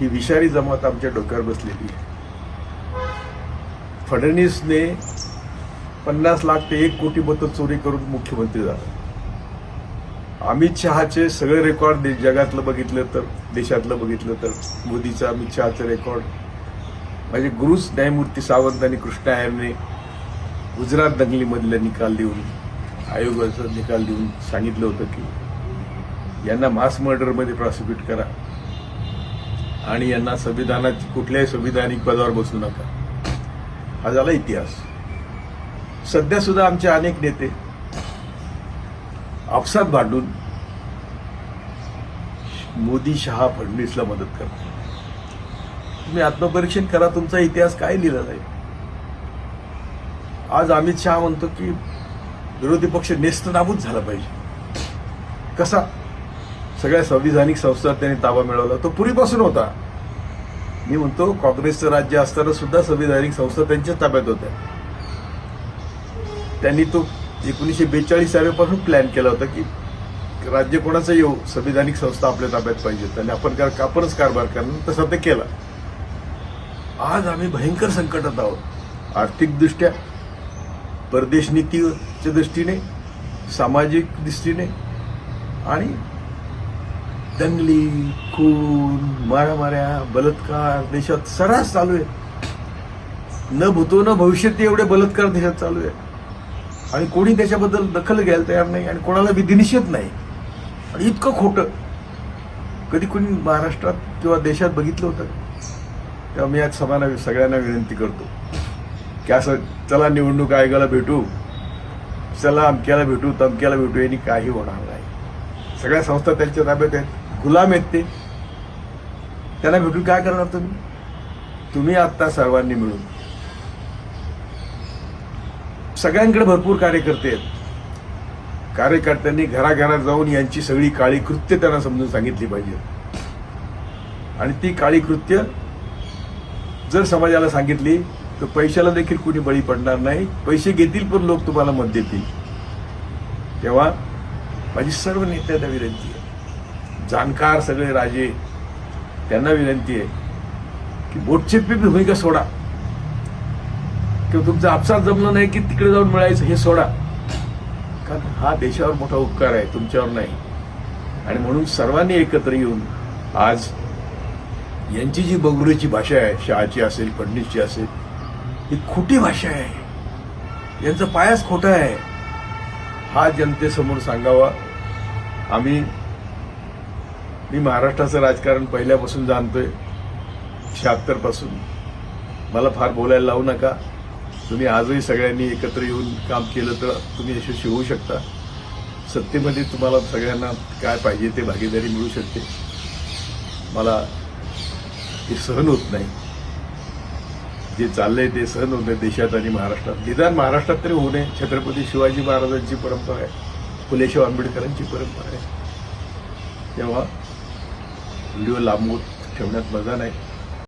ही विषारी जमात आमच्या डोक्यावर बसलेली आहे. फडणवीसने पन्नास लाख ते एक कोटी मतं चोरी करून मुख्यमंत्री झाला. अमित शहाचे सगळे रेकॉर्ड दे- जगातलं बघितलं तर देशातलं बघितलं तर मोदीचं अमित शहाचं रेकॉर्ड म्हणजे गुरुच न्यायमूर्ती सावंत आणि कृष्णा यांनी गुजरात दंगलीमधला निकाल देऊन आयोगाचा निकाल देऊन सांगितलं होतं की यांना मास मर्डरमध्ये प्रॉसिक्यूट करा. आणि यांना संविधानाची कुठल्याही संविधानिक पदावर बसू नका. हा झाला इतिहास. सध्या सुद्धा आमचे अनेक नेते आपसात भांडून मोदी शहा फडणवीसला मदत करतात. तुम्ही आत्मपरीक्षण करा तुमचा इतिहास काय लिहिला जाईल आज अमित शहा म्हणतो की विरोधी पक्ष नेस्त नाबूद झाला पाहिजे. कसा? सगळ्या संविधानिक संस्था त्यांनी ताबा मिळवला. तो पूर्वीपासून होता. मी म्हणतो काँग्रेसचं राज्य असताना सुद्धा संविधानिक संस्था त्यांच्या ताब्यात होत्या. त्यांनी तो एकोणीसशे बेचाळीस सालीपासून प्लॅन केला होता की राज्य कोणाचं येऊ? संविधानिक संस्था आपल्या ताब्यात पाहिजेत आणि आपण कार- आपणच कारभार करणं तसा ते केला. आज आम्ही भयंकर संकटात आहोत. आर्थिकदृष्ट्या परदेश नीतीच्या दृष्टीने सामाजिक दृष्टीने आणि दंगली खून मारामाऱ्या बलात्कार देशात सर्रास चालू आहे. न भूतो न भविष्यात एवढे बलात्कार देशात चालू आहे. आणि कोणी त्याच्याबद्दल दखल घ्यायला तयार नाही आणि कोणाला विधिनिषेध नाही. आणि इतकं खोटं. कधी कोणी महाराष्ट्रात किंवा देशात बघितलं होतं? तेव्हा मी आज सभाना सगळ्यांना विनंती करतो की असं चला निवडणूक आयोगाला भेटू. चला अमक्याला भेटू तमक्याला भेटू यांनी काही होणार नाही. सगळ्या संस्था त्यांच्या ताब्यात आहेत. गुलाम आहेत ते. त्यांना भेटून काय करणार तुम्ही? तुम्ही आत्ता सर्वांनी मिळून. सगळ्यांकडे भरपूर कार्यकर्ते आहेत. कार्यकर्त्यांनी घराघरात जाऊन यांची सगळी काळी कृत्य त्यांना समजून सांगितली पाहिजे. आणि ती काळी कृत्य जर समाजाला सांगितली तर पैशाला देखील कुणी बळी पडणार नाही. पैसे घेतील पण लोक तुम्हाला मत देतील. तेव्हा माझी सर्व नेत्यांना विनंती आहे जाणकार सगळे राजे त्यांना विनंती आहे की बोटचेपी भूमिका सोडा. किंवा तुमचं आपसात जमलं नाही की तिकडे जाऊन मिळायचं हे सोडा. कारण हा देशावर मोठा उपकार आहे तुमच्यावर नाही. आणि म्हणून सर्वांनी एकत्र येऊन आज यांची जी बगुरीची भाषा आहे शहाची असेल फडणीसची असेल ही खोटी भाषा आहे. यांचा पायाच खोटा आहे. हा जनतेसमोर सांगावा. आम्ही मी महाराष्ट्राचं राजकारण पहिल्यापासून जाणतोय. शहात्तरपासून. मला फार बोलायला लावू नका. तुम्ही आजही सगळ्यांनी एकत्र येऊन काम केलं तर तुम्ही यशस्वी होऊ शकता. सत्तेमध्ये तुम्हाला सगळ्यांना काय पाहिजे ते भागीदारी मिळू शकते. मला ते सहन होत नाही. जे चाललंय ते सहन होत नाही देशात आणि महाराष्ट्रात. निदान महाराष्ट्रात तरी होऊ नये. छत्रपती शिवाजी महाराजांची परंपरा आहे. फुलेशाह आंबेडकरांची परंपरा आहे. तेव्हा व्हिडिओ लांबवत ठेवण्यात मजा नाही